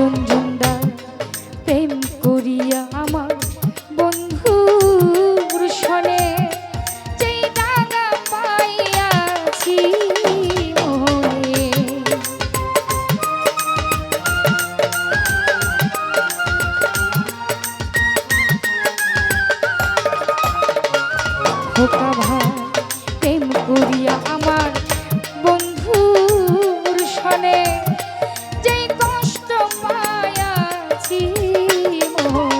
Yeah. Oh.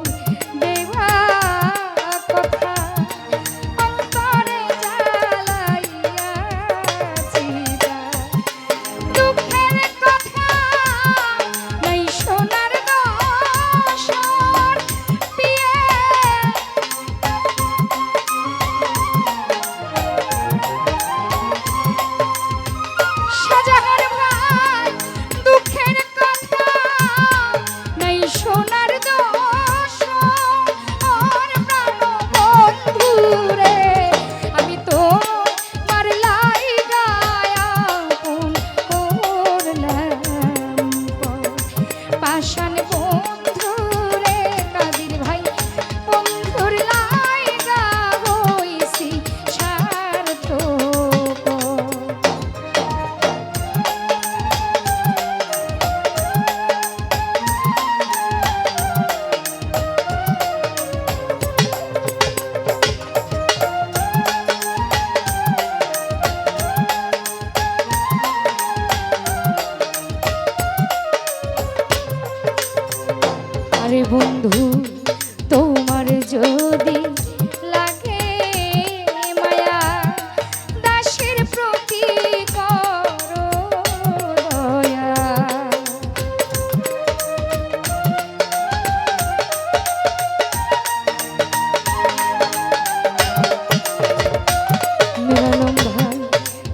বন্ধু তোমার যদি লাগে মায়া দাসের প্রতি করো ভাই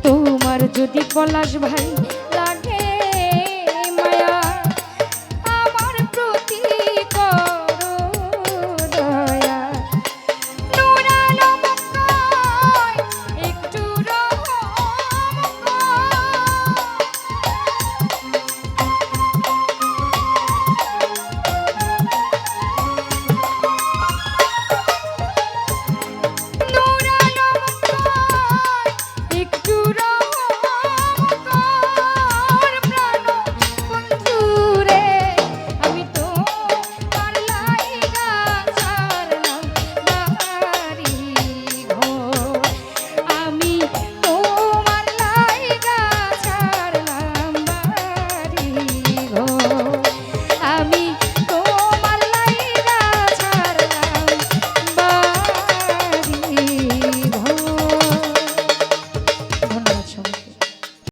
তোমার যদি পলাশ ভাই